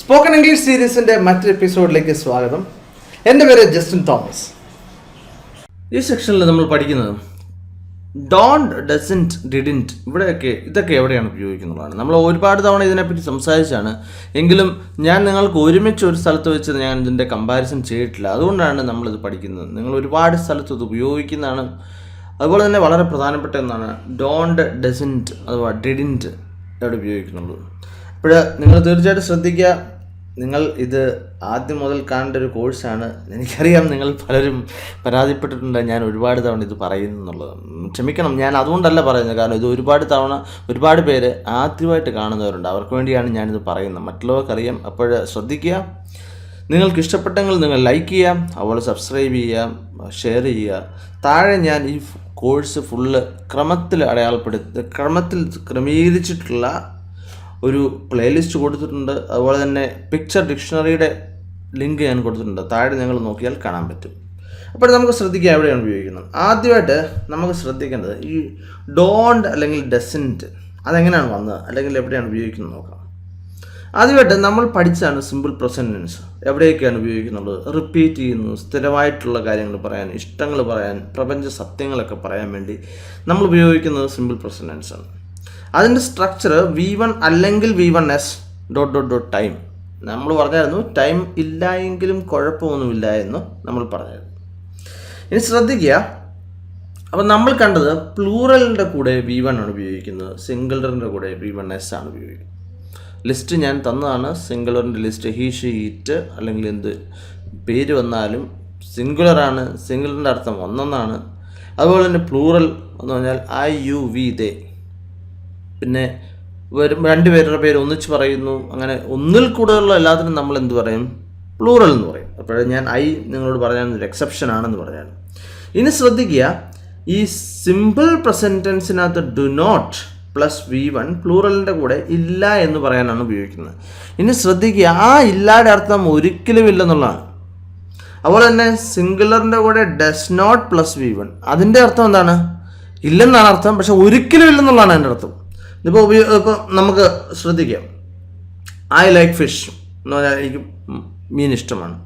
Spoken English സീരീസിന്റെ മറ്റൊരു എപ്പിസോഡിലേക്ക് സ്വാഗതം. എന്റെ പേര് ജസ്റ്റിൻ തോമസ്. ഈ സെക്ഷനിൽ നമ്മൾ പഠിക്കുന്നത് ഡോണ്ട് ഡസന്റ് ഡിഡിന്റ് ഇവിടെയൊക്കെ ഇതൊക്കെ എവിടെയാണ് ഉപയോഗിക്കുന്നതാണ്? നമ്മൾ ഒരുപാട് തവണ ഇതിനെപ്പറ്റി സംസാരിച്ചാണ്. എങ്കിലും ഞാൻ നിങ്ങൾക്ക് ഒരുമിച്ച് ഒരു സ്ഥലത്ത് വെച്ച് ഞാൻ ഇതിന്റെ കമ്പാരിസൺ ചെയ്തിട്ടില്ല. അതുകൊണ്ടാണ് നമ്മളിത് പഠിക്കുന്നത്. നിങ്ങൾ ഒരുപാട് സ്ഥലത്ത് ഇത് ഉപയോഗിക്കുന്നതാണ്. അതുപോലെ തന്നെ വളരെ പ്രധാനപ്പെട്ട ഒന്നാണ് ഡോണ്ട് ഡസന്റ് അഥവാ ഡിഡിന്റ് എവിടെ ഉപയോഗിക്കുന്നുള്ളൂ അപ്പോൾ നിങ്ങൾ തീർച്ചയായിട്ടും ശ്രദ്ധിക്കുക നിങ്ങൾ ഇത് ആദ്യം മുതൽ കാണേണ്ട ഒരു കോഴ്സാണ്. എനിക്കറിയാം നിങ്ങൾ പലരും പരാതിപ്പെട്ടിട്ടുണ്ട്. ഞാൻ ഒരുപാട് തവണ ഇത് പറയുന്നു എന്നുള്ളത്. ക്ഷമിക്കണം ഞാൻ അതുകൊണ്ടല്ല പറയുന്നത്. കാരണം ഇത് ഒരുപാട് തവണ ഒരുപാട് പേര് ആദ്യമായിട്ട് കാണുന്നവരുണ്ട്. അവർക്ക് വേണ്ടിയാണ് ഞാനിത് പറയുന്നത്. മറ്റുള്ളവർക്കറിയാം അപ്പോൾ ശ്രദ്ധിക്കുക നിങ്ങൾക്ക് ഇഷ്ടപ്പെട്ടെങ്കിൽ നിങ്ങൾ ലൈക്ക് ചെയ്യാം അതുപോലെ സബ്സ്ക്രൈബ് ചെയ്യാം ഷെയർ ചെയ്യുക. താഴെ ഞാൻ ഈ കോഴ്സ് ഫുള്ള് ക്രമത്തിൽ അടയാളപ്പെടുത്തി ക്രമത്തിൽ ക്രമീകരിച്ചിട്ടുള്ള ഒരു പ്ലേലിസ്റ്റ് കൊടുത്തിട്ടുണ്ട്. അതുപോലെ തന്നെ പിക്ചർ ഡിക്ഷണറിയുടെ ലിങ്ക് ഞാൻ കൊടുത്തിട്ടുണ്ട്. താഴെ നിങ്ങൾ നോക്കിയാൽ കാണാൻ പറ്റും. അപ്പോൾ നമുക്ക് ശ്രദ്ധിക്കുക എവിടെയാണ് ഉപയോഗിക്കുന്നത്. ആദ്യമായിട്ട് നമുക്ക് ശ്രദ്ധിക്കേണ്ടത് ഈ ഡോണ്ട് അല്ലെങ്കിൽ ഡെസിന്റ് അതെങ്ങനെയാണ് വന്നത്? അല്ലെങ്കിൽ എവിടെയാണ് ഉപയോഗിക്കുന്നത് നോക്കാം. ആദ്യമായിട്ട് നമ്മൾ പഠിച്ചാണ് സിമ്പിൾ പ്രസന്റൻസ് എവിടെയൊക്കെയാണ് ഉപയോഗിക്കുന്നത്? റിപ്പീറ്റ് ചെയ്യുന്നു സ്ഥിരമായിട്ടുള്ള കാര്യങ്ങൾ പറയാൻ ഇഷ്ടങ്ങൾ പറയാൻ പ്രപഞ്ച സത്യങ്ങളൊക്കെ പറയാൻ വേണ്ടി നമ്മൾ ഉപയോഗിക്കുന്നത് സിമ്പിൾ പ്രസന്റൻസ് ആണ്. അതിന്റെ സ്ട്രക്ചർ വി വൺ അല്ലെങ്കിൽ V one S dot dot dot time നമ്മൾ പറഞ്ഞായിരുന്നു ടൈം ഇല്ല എങ്കിലും കുഴപ്പമൊന്നുമില്ല എന്ന് നമ്മൾ പറഞ്ഞായിരുന്നു. ഇനി ശ്രദ്ധിക്കുക. അപ്പം നമ്മൾ കണ്ടത് പ്ലൂറലിന്റെ കൂടെ വി വൺ ആണ് ഉപയോഗിക്കുന്നത്. സിംഗിളറിന്റെ കൂടെ വി വൺ എസ് ആണ് ഉപയോഗിക്കുന്നത്. ലിസ്റ്റ് ഞാൻ തന്നതാണ്. സിംഗിളറിന്റെ ലിസ്റ്റ് ഹീ ഷീ ഇറ്റ് അല്ലെങ്കിൽ എന്ത് പേര് വന്നാലും സിംഗുലറാണ് സിംഗിളറിന്റെ അർത്ഥം ഒന്നൊന്നാണ്. അതുപോലെ തന്നെ പ്ലൂറൽ എന്ന് പറഞ്ഞാൽ ഐ യു വി ദേ പിന്നെ വരും രണ്ടുപേരുടെ പേര് ഒന്നിച്ച് പറയുന്നു. അങ്ങനെ ഒന്നിൽ കൂടുതലുള്ള എല്ലാത്തിനും നമ്മൾ എന്ത് പറയും? പ്ലൂറൽ എന്ന് പറയും. അപ്പോഴേ ഞാൻ ഐ നിങ്ങളോട് പറഞ്ഞാൽ ഒരു എക്സെപ്ഷൻ ആണെന്ന് പറഞ്ഞാണ്. ഇനി ശ്രദ്ധിക്കുക ഈ simple പ്രസന്റൻസിനകത്ത് do not plus V one പ്ലൂറലിന്റെ കൂടെ ഇല്ല എന്ന് പറയാനാണ് ഉപയോഗിക്കുന്നത്. ഇനി ശ്രദ്ധിക്കുക ആ ഇല്ലാടെ അർത്ഥം ഒരിക്കലും ഇല്ലെന്നുള്ളതാണ്. അതുപോലെ തന്നെ സിംഗുലറിന്റെ കൂടെ does not plus V one അതിന്റെ അർത്ഥം എന്താണ്? ഇല്ലെന്നാണ് അർത്ഥം പക്ഷെ ഒരിക്കലും ഇല്ലെന്നുള്ളതാണ് അതിന്റെ അർത്ഥം. ഇപ്പോൾ ഉപയോഗ ഇപ്പോൾ നമുക്ക് ശ്രദ്ധിക്കാം. ഐ ലൈക്ക് ഫിഷ് എന്ന് പറഞ്ഞാൽ എനിക്ക് മീൻ ഇഷ്ടമാണ്.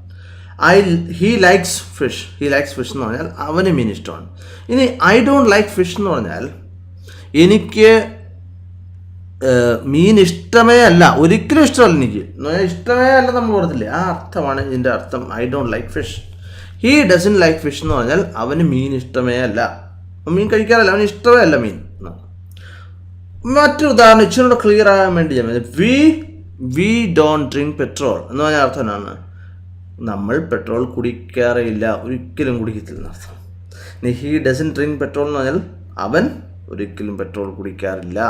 I he likes fish he likes fish എന്ന് പറഞ്ഞാൽ അവന് മീൻ ഇഷ്ടമാണ്. ഇനി ഐ ഡോണ്ട് ലൈക്ക് ഫിഷ് എന്ന് പറഞ്ഞാൽ എനിക്ക് മീൻ ഇഷ്ടമേ അല്ല. ഒരിക്കലും ഇഷ്ടമല്ല എനിക്ക്. ഇഷ്ടമേ അല്ല നമ്മൾ പറഞ്ഞില്ലേ? ആ അർത്ഥമാണ് ഇതിന്റെ അർത്ഥം I don't like fish he doesn't like fish എന്ന് പറഞ്ഞാൽ അവന് മീൻ ഇഷ്ടമേ അല്ല. മീൻ കഴിക്കാറില്ല. അവന് ഇഷ്ടമേ അല്ല മീൻ. മറ്റൊരു ഉദാഹരണം ഇച്ചിരി ക്ലിയർ ആകാൻ വേണ്ടി ഞാൻ we we don't drink petrol എന്ന് പറഞ്ഞ അർത്ഥം എന്നാണ്. നമ്മൾ പെട്രോൾ കുടിക്കാറില്ല ഒരിക്കലും കുടിക്കത്തില്ല ഇനി ഹി ഡസൻ ഡ്രിങ്ക് പെട്രോൾ എന്ന് പറഞ്ഞാൽ അവൻ ഒരിക്കലും പെട്രോൾ കുടിക്കാറില്ല.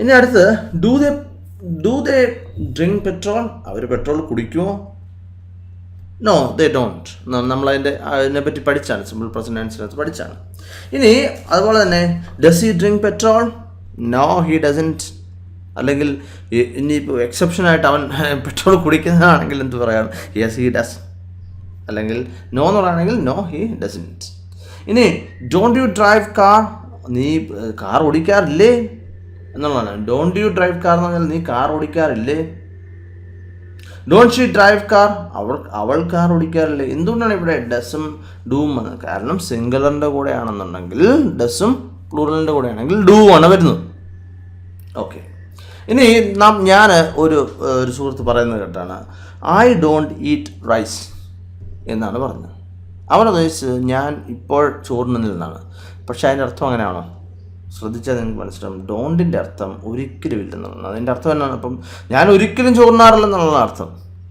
ഇനി അടുത്ത് do they do they drink petrol our petrol കുടിക്കുമോ? നോ ദേ ഡോണ്ട് നമ്മളതിന്റെ അതിനെപ്പറ്റി പഠിച്ചാണ് സിമ്പിൾ പ്രസന്റ് ആൻസറിനകത്ത് പഠിച്ചാണ്. ഇനി അതുപോലെ തന്നെ does he drink petrol no he doesn't അല്ലെങ്കിൽ ഇനിയിപ്പോൾ എക്സെപ്ഷനായിട്ട് അവൻ പെട്രോൾ കുടിക്കുന്നതാണെങ്കിൽ എന്ത് പറയാം? യെസ് ഹി ഡസ് അല്ലെങ്കിൽ നോ എന്ന് പറയുകയാണെങ്കിൽ നോ ഹി ഡസന്റ് ഇനി ഡോണ്ട് യു ഡ്രൈവ് കാർ നീ കാർ ഓടിക്കാറില്ലേ? എന്നുള്ളതാണ്. ഡോണ്ട് യു ഡ്രൈവ് കാർ എന്ന് പറഞ്ഞാൽ നീ കാർ ഓടിക്കാറില്ലേ? ഡോൺ ഷീ ഡ്രൈവ് കാർ അവൾ അവൾ കാർ ഓടിക്കാറില്ല. എന്തുകൊണ്ടാണ് ഇവിടെ ഡസും ഡൂം വന്നത്? കാരണം സിംഗിളറിന്റെ കൂടെ ആണെന്നുണ്ടെങ്കിൽ ഡസും പ്ലൂറലിന്റെ കൂടെ ആണെങ്കിൽ ഡൂ വരുന്നത്. ഓക്കെ ഇനി നാം ഞാൻ ഒരു ഒരു സുഹൃത്ത് പറയുന്നത് കേട്ടാണ്. ഐ ഡോണ്ട് ഈറ്റ് റൈസ് എന്നാണ് പറഞ്ഞത്. അവനുദ്ദേശിച്ചത് ഞാൻ ഇപ്പോൾ ചോറിനെന്നാണ് പക്ഷേ അതിന്റെ അർത്ഥം അങ്ങനെയാണോ? ശ്രദ്ധിച്ചാൽ നിങ്ങൾക്ക് മനസ്സിലാവും. ഡോണ്ടിന്റെ അർത്ഥം ഒരിക്കലും ഇല്ലെന്നുള്ളത് അതിന്റെ അർത്ഥം എന്നാണ്? അപ്പം ഞാൻ ഒരിക്കലും ചോറിനാറില്ലെന്നുള്ള അർത്ഥം.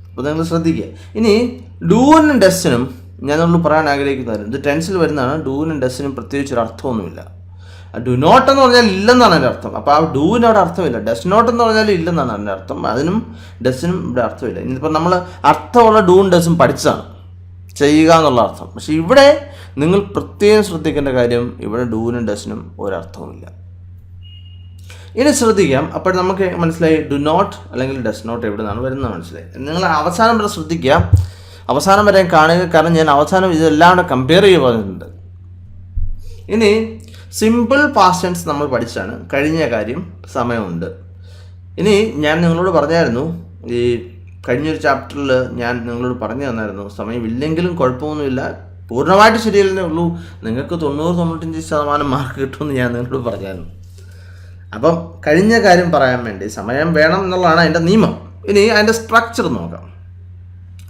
അപ്പോൾ നിങ്ങൾ ശ്രദ്ധിക്കുക. ഇനി ഡൂവിനും ഡെസ്സിനും ഞാൻ നമ്മൾ പറയാൻ ആഗ്രഹിക്കുന്നതായിരുന്നു ഇത് ടെൻസിൽ വരുന്നതാണ്. ഡൂവിനും ഡെസ്സിനും പ്രത്യേകിച്ച് ഒരു അർത്ഥമൊന്നുമില്ല. ഡു നോട്ട് എന്ന് പറഞ്ഞാൽ ഇല്ലെന്നാണ് എന്റെ അർത്ഥം. അപ്പോൾ ആ ഡൂവിന് അവിടെ അർത്ഥമില്ല. ഡെസ് നോട്ട് എന്ന് പറഞ്ഞാൽ ഇല്ലെന്നാണ് എന്റെ അർത്ഥം. അതിനും ഡെസ്സിനും ഇവിടെ അർത്ഥമില്ല. ഇനിയിപ്പോൾ നമ്മൾ അർത്ഥമുള്ള ഡൂവും ഡെസ്സും പഠിച്ചതാണ്. ചെയ്യുക എന്നുള്ള അർത്ഥം പക്ഷെ ഇവിടെ നിങ്ങൾ പ്രത്യേകം ശ്രദ്ധിക്കേണ്ട കാര്യം ഇവിടെ ഡൂനും ഡസിനും ഒരർത്ഥവുമില്ല. ഇനി ശ്രദ്ധിക്കാം. അപ്പോൾ നമുക്ക് മനസ്സിലായി ഡു നോട്ട് അല്ലെങ്കിൽ ഡസ് നോട്ട് എവിടെ നിന്നാണ് വരുന്നത് മനസ്സിലായി. നിങ്ങൾ അവസാനം വരെ ശ്രദ്ധിക്കുക. അവസാനം വരെ കാണുക. കാരണം ഞാൻ അവസാനം ഇതെല്ലാം കൂടെ കമ്പയർ ചെയ്ത് പറഞ്ഞിട്ടുണ്ട്. ഇനി സിമ്പിൾ പാസ്റ്റൻസ് നമ്മൾ പഠിച്ചാണ്. കഴിഞ്ഞ കാര്യം സമയമുണ്ട്. ഇനി ഞാൻ നിങ്ങളോട് പറഞ്ഞായിരുന്നു ഈ കഴിഞ്ഞൊരു ചാപ്റ്ററിൽ ഞാൻ നിങ്ങളോട് പറഞ്ഞു തന്നായിരുന്നു സമയമില്ലെങ്കിലും കുഴപ്പമൊന്നുമില്ല. പൂർണമായിട്ട് ശരിയല്ലേ ഉള്ളൂ. നിങ്ങൾക്ക് തൊണ്ണൂറ് തൊണ്ണൂറ്റഞ്ച് ശതമാനം മാർക്ക് കിട്ടുമെന്ന് ഞാൻ നിങ്ങളോട് പറഞ്ഞായിരുന്നു. അപ്പം കഴിഞ്ഞ കാര്യം പറയാൻ വേണ്ടി സമയം വേണം എന്നുള്ളതാണ് അതിന്റെ നിയമം. ഇനി അതിന്റെ സ്ട്രക്ചർ നോക്കാം.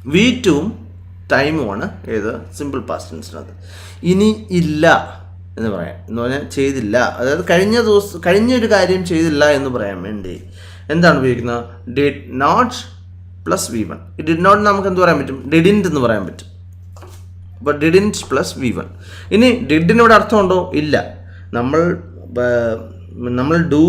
വി ടുവും ടൈമുമാണ് ഏത്? സിമ്പിൾ പാസ്റ്റ് ടെൻസിനകത്ത് ഇനി ഇല്ല എന്ന് പറയാം. എന്ന് പറഞ്ഞാൽ ചെയ്തില്ല. അതായത് കഴിഞ്ഞ ദിവസം കഴിഞ്ഞൊരു കാര്യം ചെയ്തില്ല എന്ന് പറയാൻ വേണ്ടി എന്താണ് ഉപയോഗിക്കുന്നത്? Did not plus V one did not നമുക്ക് എന്ത് പറയാൻ പറ്റും? ഡിഡിന്റ് എന്ന് പറയാൻ പറ്റും. അപ്പോൾ ഡിഡിന്റ് പ്ലസ് വി വൺ ഇനി ഡിഡിന് ഇവിടെ അർത്ഥമുണ്ടോ? ഇല്ല. നമ്മൾ നമ്മൾ ഡു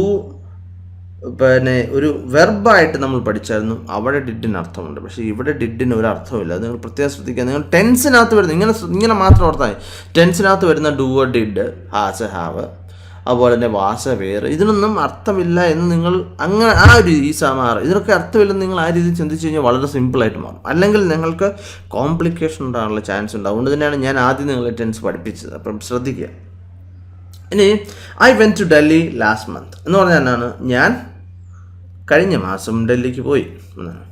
പിന്നെ ഒരു വെർബായിട്ട് നമ്മൾ പഠിച്ചായിരുന്നു. അവിടെ ഡിഡിന് അർത്ഥമുണ്ട്. പക്ഷേ ഇവിടെ ഡിഡിന് ഒരു അർത്ഥമില്ല അത് നിങ്ങൾ പ്രത്യേകം ശ്രദ്ധിക്കുക. നിങ്ങൾ ടെൻസിനകത്ത് വരുന്ന ഇങ്ങനെ ഇങ്ങനെ മാത്രം ഓർത്താൽ ടെൻസിനകത്ത് വരുന്ന ഡു ഡിഡ് ഹാസ് ഹാവ് അതുപോലെ തന്നെ വാസ വേറെ. ഇതിനൊന്നും അർത്ഥമില്ല എന്ന് നിങ്ങൾ അങ്ങനെ ആ ഒരു ഈ സമാർ. ഇതിനൊക്കെ അർത്ഥമില്ലെന്ന് നിങ്ങൾ ആ രീതിയിൽ ചിന്തിച്ചു കഴിഞ്ഞാൽ വളരെ സിമ്പിളായിട്ട് മാറും. അല്ലെങ്കിൽ നിങ്ങൾക്ക് കോംപ്ലിക്കേഷൻ ഉണ്ടാകാനുള്ള ചാൻസ് ഉണ്ട്. അതുകൊണ്ട് തന്നെയാണ് ഞാൻ ആദ്യം നിങ്ങളെ ടെൻസ് പഠിപ്പിച്ചത്. അപ്പം ശ്രദ്ധിക്കുക. ഇനി I went to Delhi last month എന്ന് പറഞ്ഞാൽ എന്നാണ്? ഞാൻ കഴിഞ്ഞ മാസം ഡൽഹിക്ക് പോയി. എന്നാണ്.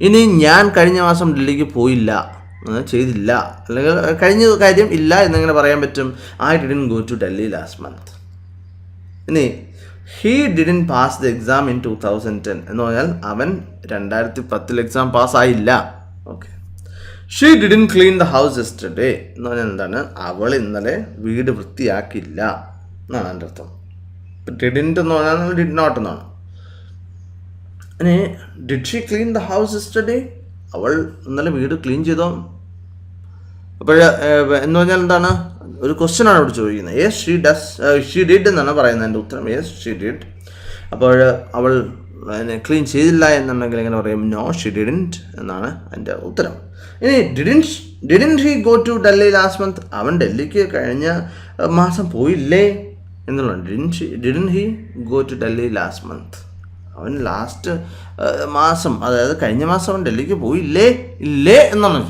ഇനി ഞാൻ കഴിഞ്ഞ മാസം ഡൽഹിക്ക് പോയില്ല. ചെയ്തില്ല. അല്ലെങ്കിൽ കഴിഞ്ഞ കാര്യം ഇല്ല എന്നിങ്ങനെ പറയാൻ പറ്റും. I didn't go to Delhi last month ഇനി he didn't pass the exam in two thousand ten എന്ന് പറഞ്ഞാൽ അവൻ രണ്ടായിരത്തി പത്തിൽ exam പാസ്സായില്ല okay she didn't clean the house yesterday എന്ന് പറഞ്ഞാൽ എന്താണ്? അവൾ ഇന്നലെ വീട് വൃത്തിയാക്കില്ല എന്നാണ് എന്റെ അർത്ഥം. ഡിഡിന്റ് എന്ന് പറഞ്ഞാൽ ഡിഡ് നോട്ട് എന്നാണ്. ഇനി did she clean the house yesterday അവൾ ഇന്നലെ വീട് ക്ലീൻ ചെയ്തോ? അപ്പോൾ എന്ന് പറഞ്ഞാൽ എന്താണ്? ഒരു ക്വസ്റ്റ്യൻ ആണ് ഇവിടെ ചോദിക്കുന്നത്. Yes she does she did എന്നാണ് പറയുന്നത് എന്റെ ഉത്തരം. യെസ് ഷീ ഡിഡ് അപ്പോൾ അവൾ ക്ലീൻ ചെയ്തില്ല എന്നുണ്ടെങ്കിൽ എങ്ങനെ പറയും നോ ഷീ ഡിഡിന്റ് എന്നാണ് എന്റെ ഉത്തരം. ഇനി didn't didn't he go to Delhi last month അവൻ ഡൽഹിക്ക് കഴിഞ്ഞ മാസം പോയില്ലേ എന്നുള്ളതാണ്. Didn't didn't he go to Delhi last month അവൻ ലാസ്റ്റ് മാസം അതായത് കഴിഞ്ഞ മാസം അവൻ ഡൽഹിക്ക് പോയില്ലേ ഇല്ലേ എന്നാണ്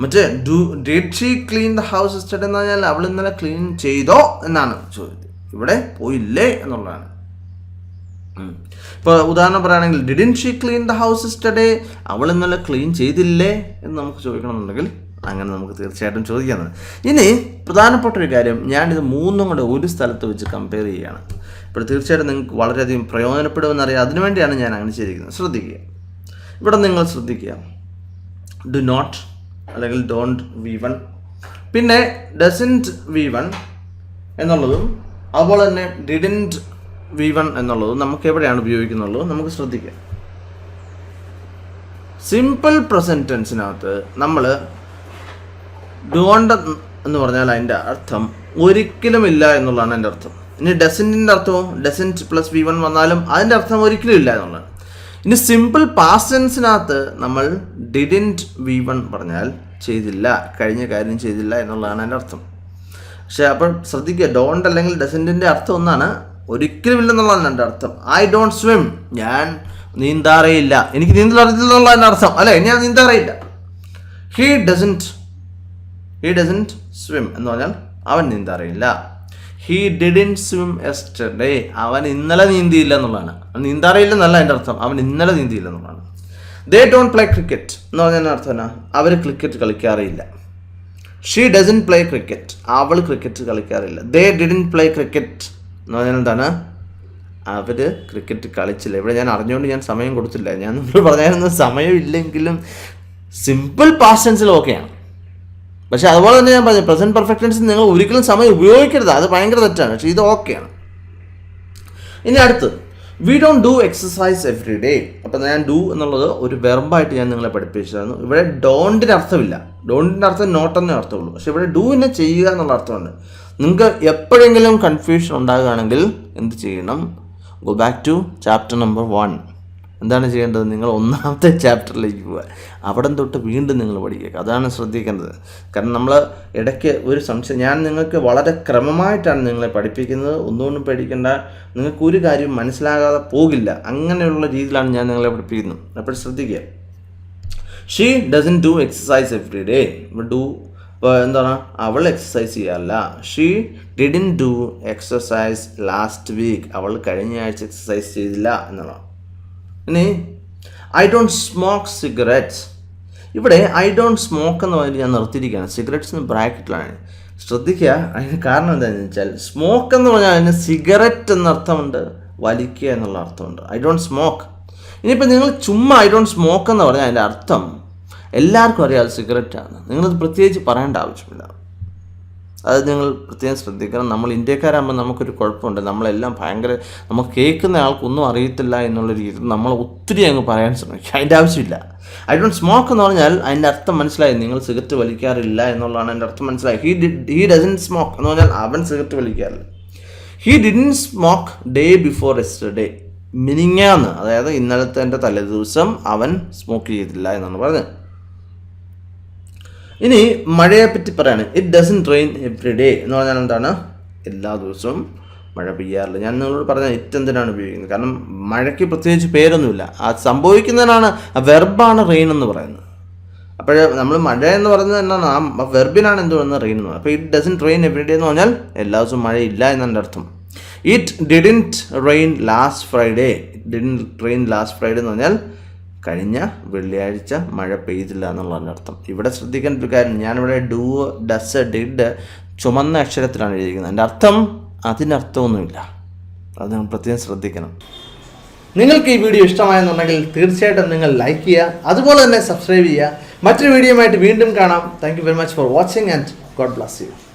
മറ്റേ do did she clean the house yesterday എന്ന് പറഞ്ഞാൽ അവൾ ഇന്നലെ ക്ലീൻ ചെയ്തോ എന്നാണ് ചോദ്യം. ഇവിടെ പോയില്ലേ എന്നുള്ളതാണ്. ഇപ്പോൾ ഉദാഹരണം പറയുകയാണെങ്കിൽ didn't she clean the house yesterday അവൾ ഇന്നലെ ക്ലീൻ ചെയ്തില്ലേ എന്ന് നമുക്ക് ചോദിക്കണമെന്നുണ്ടെങ്കിൽ അങ്ങനെ നമുക്ക് തീർച്ചയായിട്ടും ചോദിക്കാനാണ്. ഇനി പ്രധാനപ്പെട്ട ഒരു കാര്യം ഞാനിത് മൂന്നും കൂടെ ഒരു സ്ഥലത്ത് വെച്ച് കമ്പയർ ചെയ്യുകയാണ്. ഇപ്പോൾ തീർച്ചയായിട്ടും നിങ്ങൾക്ക് വളരെയധികം പ്രയോജനപ്പെടുമെന്നറിയാം അതിനുവേണ്ടിയാണ് ഞാൻ അങ്ങനെ ചെയ്തിരിക്കുന്നത്. ശ്രദ്ധിക്കുക. ഇവിടെ നിങ്ങൾ ശ്രദ്ധിക്കുക. ഡു നോട്ട് അല്ലെങ്കിൽ ഡോണ്ട് വി വൺ പിന്നെ ഡസന്റ് വി വൺ എന്നുള്ളതും അതുപോലെ തന്നെ ഡിഡന്റ് വി വൺ എന്നുള്ളതും നമുക്ക് എവിടെയാണ് ഉപയോഗിക്കുന്നുള്ളത്? നമുക്ക് ശ്രദ്ധിക്കാം. സിമ്പിൾ പ്രസന്റ് ടെൻസിനകത്ത് നമ്മൾ ഡോണ്ട് എന്ന് പറഞ്ഞാൽ അതിന്റെ അർത്ഥം ഒരിക്കലും ഇല്ല എന്നുള്ളതാണ് എന്റെ അർത്ഥം. ഇനി ഡസന്റിന്റെ അർത്ഥവും ഡസന്റ് പ്ലസ് വി വൺ വന്നാലും അതിന്റെ അർത്ഥം ഒരിക്കലും ഇല്ല എന്നുള്ളതാണ്. ഇനി സിമ്പിൾ പാസ്റ്റൻസിനകത്ത് നമ്മൾ ഡിഡിന്റ് വി വൺ പറഞ്ഞാൽ ചെയ്തില്ല കഴിഞ്ഞ കാര്യം ചെയ്തില്ല എന്നുള്ളതാണ് എന്റെ അർത്ഥം. പക്ഷെ അപ്പം ശ്രദ്ധിക്കുക ഡോണ്ട് അല്ലെങ്കിൽ ഡസന്റിന്റെ അർത്ഥം ഒന്നാണ്. ഒരിക്കലും ഇല്ലെന്നുള്ളതാണ് എന്റെ അർത്ഥം. ഐ ഡോണ്ട് സ്വിം ഞാൻ നീന്താറേയില്ല. എനിക്ക് നീന്തൽ അറിയില്ല എന്റെ അർത്ഥം. അല്ലേ? ഞാൻ നീന്താറേയില്ല. He doesn't he doesn't swim എന്ന് പറഞ്ഞാൽ അവൻ നീന്താറിയില്ല. ഹീ ഡിഡിൻ സ്വിം എസ്റ്റർഡേ അവൻ ഇന്നലെ നീന്തിയില്ല എന്നുള്ളതാണ്. അവൻ നീന്താറിയില്ലെന്നല്ല എന്റെ അർത്ഥം. അവൻ ഇന്നലെ നീന്തിയില്ല എന്നുള്ളതാണ്. ദേ ഡോണ്ട് പ്ലേ ക്രിക്കറ്റ് എന്ന് പറഞ്ഞാൽ അർത്ഥം എന്നാ? അവർ ക്രിക്കറ്റ് കളിക്കാറില്ല. ഷീ ഡസൻ പ്ലേ ക്രിക്കറ്റ് അവൾ ക്രിക്കറ്റ് കളിക്കാറില്ല. ദേ ഡിഡിൻ പ്ലേ ക്രിക്കറ്റ് എന്ന് പറഞ്ഞാൽ എന്താണ്? അവർ ക്രിക്കറ്റ് കളിച്ചില്ല. ഇവിടെ ഞാൻ അറിഞ്ഞുകൊണ്ട് ഞാൻ സമയം കൊടുത്തില്ല. ഞാൻ നിങ്ങൾ പറഞ്ഞായിരുന്നു സമയമില്ലെങ്കിലും സിമ്പിൾ പാസ്റ്റൻസിൽ ഓക്കെയാണ് പക്ഷേ അതുപോലെ തന്നെ ഞാൻ പറഞ്ഞു പ്രസന്റ് പെർഫെക്റ്റ് നിങ്ങൾ ഒരിക്കലും സമയം ഉപയോഗിക്കരുത്. അത് ഭയങ്കര തെറ്റാണ്. പക്ഷേ ഇത് ഓക്കെയാണ് ഇനി അടുത്ത്. We don't do exercise every day അപ്പം ഞാൻ ഡു എന്നുള്ളത് ഒരു വെർബായിട്ട് ഞാൻ നിങ്ങളെ പഠിപ്പിച്ചതാണ്. ഇവിടെ ഡോണ്ടിന് അർത്ഥമില്ല. ഡോണ്ടിന്റെ അർത്ഥം നോട്ട് എന്നേ അർത്ഥമുള്ളൂ. പക്ഷേ ഇവിടെ ഡൂവിനെ ചെയ്യുക എന്നുള്ള അർത്ഥമുണ്ട്. നിങ്ങൾക്ക് എപ്പോഴെങ്കിലും കൺഫ്യൂഷൻ ഉണ്ടാകുകയാണെങ്കിൽ എന്ത് ചെയ്യണം? Go back to chapter number one എന്താണ് ചെയ്യേണ്ടത്? നിങ്ങൾ ഒന്നാമത്തെ ചാപ്റ്ററിലേക്ക് പോവുക. അവിടെ തൊട്ട് വീണ്ടും നിങ്ങൾ പഠിക്കുക. അതാണ് ശ്രദ്ധിക്കേണ്ടത്. കാരണം നമ്മൾ ഇടയ്ക്ക് ഒരു സംശയം ഞാൻ നിങ്ങൾക്ക് വളരെ ക്രമമായിട്ടാണ് നിങ്ങളെ പഠിപ്പിക്കുന്നത്. ഒന്നുകൊണ്ടും പേടിക്കേണ്ട. നിങ്ങൾക്ക് ഒരു കാര്യം മനസ്സിലാകാതെ പോകില്ല. അങ്ങനെയുള്ള രീതിയിലാണ് ഞാൻ നിങ്ങളെ പഠിപ്പിക്കുന്നത്. അപ്പോൾ ശ്രദ്ധിക്കുക. She doesn't do exercise every day do ഇപ്പോൾ എന്താണ്? അവൾ എക്സസൈസ് ചെയ്യാറില്ല she didn't do exercise last week അവൾ കഴിഞ്ഞ ആഴ്ച എക്സസൈസ് ചെയ്തില്ല എന്നുള്ളതാണ് ഇനി ഐ ഡോണ്ട് സ്മോക്ക് സിഗരറ്റ്സ് ഇവിടെ ഐ ഡോണ്ട് സ്മോക്ക് എന്ന് പറഞ്ഞിട്ട് ഞാൻ നിർത്തിയിരിക്കുകയാണ്. സിഗരറ്റ്സ് എന്ന് ബ്രാക്കറ്റിലാണ് ശ്രദ്ധിക്കുക അതിന് കാരണം എന്താണെന്ന് വെച്ചാൽ സ്മോക്ക് എന്ന് പറഞ്ഞാൽ അതിന് സിഗരറ്റ് എന്ന അർത്ഥമുണ്ട് വലിക്കുക എന്നുള്ള അർത്ഥമുണ്ട്. ഐ ഡോണ്ട് സ്മോക്ക് ഇനിയിപ്പോൾ നിങ്ങൾ ചുമ്മാ ഐ ഡോണ്ട് സ്മോക്ക് എന്ന് പറഞ്ഞാൽ അതിന്റെ അർത്ഥം എല്ലാവർക്കും അറിയാം സിഗരറ്റാണ് നിങ്ങളത് പ്രത്യേകിച്ച് പറയേണ്ട ആവശ്യമില്ല. അത് നിങ്ങൾ പ്രത്യേകം ശ്രദ്ധിക്കണം. നമ്മൾ ഇന്ത്യക്കാരാകുമ്പോൾ നമുക്കൊരു കുഴപ്പമുണ്ട്. നമ്മളെല്ലാം ഭയങ്കര നമുക്ക് കേൾക്കുന്ന ആൾക്കൊന്നും അറിയത്തില്ല എന്നുള്ള രീതിയിൽ നമ്മൾ ഒത്തിരി അങ്ങ് പറയാൻ ശ്രമിക്കുക അതിന്റെ ആവശ്യമില്ല. ഐ ഡോണ്ട് സ്മോക്ക് എന്ന് പറഞ്ഞാൽ അതിന്റെ അർത്ഥം മനസ്സിലായി. നിങ്ങൾ സിഗരറ്റ് വലിക്കാറില്ല എന്നുള്ളതാണ് എന്റെ അർത്ഥം മനസ്സിലായി. ഹി ഡി ഹി ഡസൻ സ്മോക്ക് എന്ന് പറഞ്ഞാൽ അവൻ cigarette വലിക്കാറില്ല. He didn't smoke day before yesterday മിനിങ്ങാന്ന് അതായത് ഇന്നലത്തെ എന്റെ തലേദിവസം അവൻ സ്മോക്ക് ചെയ്തില്ല എന്നാണ് പറഞ്ഞത്. ഇനി മഴയെ പറ്റി പറയാണ്. It doesn't rain every day എന്ന് പറഞ്ഞാൽ എന്താണ്? എല്ലാ ദിവസവും മഴ പെയ്യാറില്ല. ഞാൻ നിങ്ങളോട് പറഞ്ഞ ഇറ്റ് എന്തിനാണ് ഉപയോഗിക്കുന്നത്? കാരണം മഴയ്ക്ക് പ്രത്യേകിച്ച് പേരൊന്നുമില്ല. ആ സംഭവിക്കുന്നതിനാണ് ആ വെർബാണ് റെയിൻ എന്ന് പറയുന്നത്. അപ്പോഴേ നമ്മൾ മഴ എന്ന് പറയുന്നത് എന്താണ് ആ വെർബിനാണ് എന്ത് പറയുന്നത് റെയിൻ എന്ന് അപ്പോൾ it doesn't rain every day എന്ന് പറഞ്ഞാൽ എല്ലാ ദിവസവും മഴയില്ല എന്നാണ് അർത്ഥം. It didn't rain last Friday didn't rain last Friday എന്ന് പറഞ്ഞാൽ കഴിഞ്ഞ വെള്ളിയാഴ്ച മഴ പെയ്തില്ല എന്നുള്ളതിന്റെ അർത്ഥം. ഇവിടെ ശ്രദ്ധിക്കേണ്ട ഒരു കാര്യം ഞാനിവിടെ ഡു ഡസ് ഡിഡ് ചുമന്ന അക്ഷരത്തിലാണ് എഴുതിയിരിക്കുന്നത്. എന്റെ അർത്ഥം അതിനർത്ഥമൊന്നുമില്ല. അത് നിങ്ങൾ പ്രത്യേകം ശ്രദ്ധിക്കണം. നിങ്ങൾക്ക് ഈ വീഡിയോ ഇഷ്ടമായെന്നുണ്ടെങ്കിൽ തീർച്ചയായിട്ടും നിങ്ങൾ ലൈക്ക് ചെയ്യുക അതുപോലെ തന്നെ സബ്സ്ക്രൈബ് ചെയ്യുക. മറ്റൊരു വീഡിയോയുമായിട്ട് വീണ്ടും കാണാം. Thank very much for watching and God bless you